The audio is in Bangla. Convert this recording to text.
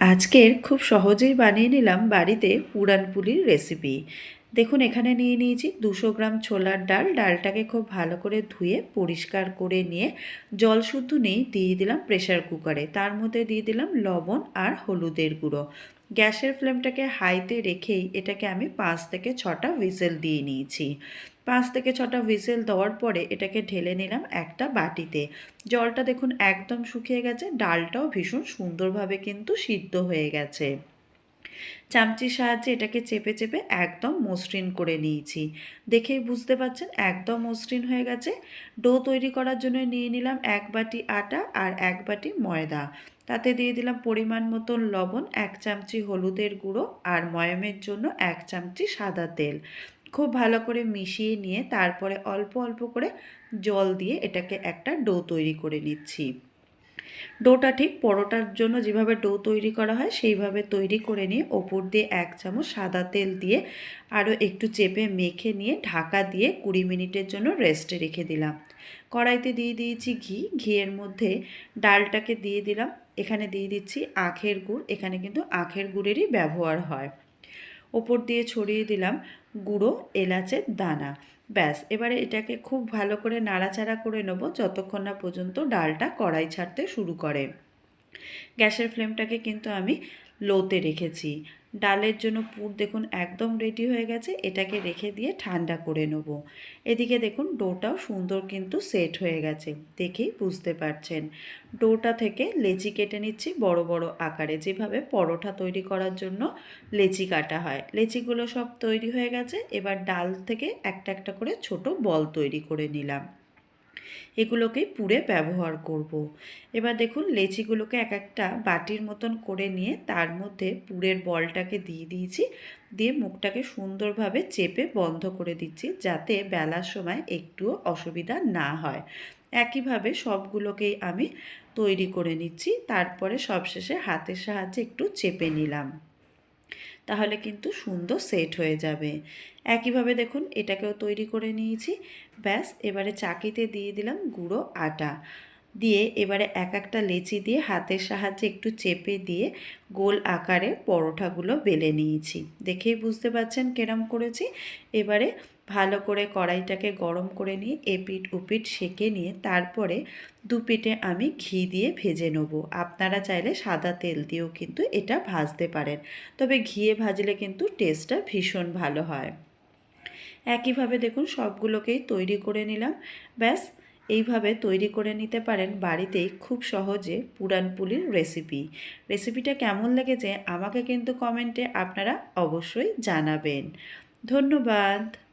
আজকের খুব সহজেই বানিয়ে নিলাম বাড়িতে পুরানপুলির রেসিপি দেখুন, এখানে নিয়ে নিয়েছি দুশো গ্রাম ছোলার ডাল। ডালটাকে খুব ভালো করে ধুয়ে পরিষ্কার করে নিয়ে জল শুদ্ধ নেই, দিয়ে দিলাম প্রেশার কুকারে তার মধ্যে দিয়ে দিলাম লবণ আর হলুদের গুঁড়ো। গ্যাসের ফ্লেমটাকে হাইতে রেখেই এটাকে আমি পাঁচ থেকে ছটা হুইসেল দিয়ে নিয়েছি। পাঁচ থেকে ছটা হুইসেল দেওয়ার পরে এটাকে ঢেলে নিলাম একটা বাটিতে। জলটা দেখুন একদম শুকিয়ে গেছে, ডালটাও ভীষণ সুন্দরভাবে কিন্তু সিদ্ধ হয়ে গেছে। চামচির সাহায্যে এটাকে চেপে চেপে একদম মসৃণ করে নিয়েছি। দেখেই বুঝতে পারছেন, একদম মসৃণ হয়ে গেছে। ডো তৈরি করার জন্য নিয়ে নিলাম এক বাটি আটা আর এক বাটি ময়দা। তাতে দিয়ে দিলাম পরিমাণ মতন লবণ, এক চামচি হলুদের গুঁড়ো আর ময়মের জন্য এক চামচি সাদা তেল। খুব ভালো করে মিশিয়ে নিয়ে তারপরে অল্প অল্প করে জল দিয়ে এটাকে একটা ডো তৈরি করে নিচ্ছি। ডোটা ঠিক পরোটার জন্য যেভাবে ডো তৈরি করা হয়, সেইভাবে তৈরি করে নিয়ে ওপর দিয়ে এক চামচ সাদা তেল দিয়ে আরও একটু চেপে মেখে নিয়ে ঢাকা দিয়ে কুড়ি মিনিটের জন্য রেস্টে রেখে দিলাম। কড়াইতে দিয়ে দিয়েছি ঘি, ঘিয়ের মধ্যে ডালটাকে দিয়ে দিলাম। এখানে দিয়ে দিচ্ছি আখের গুড়। এখানে কিন্তু আখের গুড়েরই ব্যবহার হয়। ওপর দিয়ে ছড়িয়ে দিলাম গুঁড়ো এলাচের দানা। ব্যাস, এবারে এটাকে খুব ভালো করে নাড়াচাড়া করে নেব যতক্ষণ না পর্যন্ত ডালটা কড়াই ছাড়তে শুরু করে। গ্যাসের ফ্লেমটাকে কিন্তু আমি লোতে রেখেছি। ডালের জন্য পুর দেখুন একদম রেডি হয়ে গেছে, এটাকে রেখে দিয়ে ঠান্ডা করে নেব। এদিকে দেখুন ডোটাও সুন্দর কিন্তু সেট হয়ে গেছে, দেখেই বুঝতে পারছেন। ডোটা থেকে লেচি কেটে নিচ্ছি বড় বড় আকারে, যেভাবে পরোটা তৈরি করার জন্য লেচি কাটা হয়। লেচিগুলো সব তৈরি হয়ে গেছে, এবার ডাল থেকে একটা একটা করে ছোট বল তৈরি করে নিলাম। এগুলোকেই পুরে ব্যবহার করব। এবার দেখুন, লেচিগুলোকে এক একটা বাটির মতন করে নিয়ে তার মধ্যে পুরের বলটাকে দিয়ে দিয়েছি। দিয়ে মুখটাকে সুন্দরভাবে চেপে বন্ধ করে দিচ্ছি যাতে বেলার সময় একটুও অসুবিধা না হয়। একইভাবে সবগুলোকেই আমি তৈরি করে নিচ্ছি। তারপরে সবশেষে হাতের সাহায্যে একটু চেপে নিলাম। তাহলে কিন্তু সুন্দর সেট হয়ে যাবে। একইভাবে দেখুন, এটাকেও তৈরি করে নিয়েছি। ব্যাস, এবারে চাকিতে দিয়ে দিলাম গুঁড়ো আটা। দিয়ে এবারে এক একটা লেচি দিয়ে হাতের সাহায্যে একটু চেপে দিয়ে গোল আকারে পরোঠাগুলো বেলে নিয়েছি। দেখেই বুঝতে পারছেন কেরম করেছি। এবারে ভালো করে কড়াইটাকে গরম করে নিয়ে এপিট উপিট সেকে নিয়ে তারপরে দু পিঠে আমি ঘি দিয়ে ভেজে নেব। আপনারা চাইলে সাদা তেল দিয়েও কিন্তু এটা ভাজতে পারেন। তবে ঘিয়ে ভাজলে কিন্তু টেস্টটা ভীষণ ভালো হয়। একইভাবে দেখুন সবগুলোকেই তৈরি করে নিলাম। ব্যাস, এইভাবে তৈরি করে নিতে পারেন বাড়িতেই খুব সহজে পুরানপুলির রেসিপি রেসিপিটা কেমন লেগেছে আমাকে কিন্তু কমেন্টে আপনারা অবশ্যই জানাবেন। ধন্যবাদ।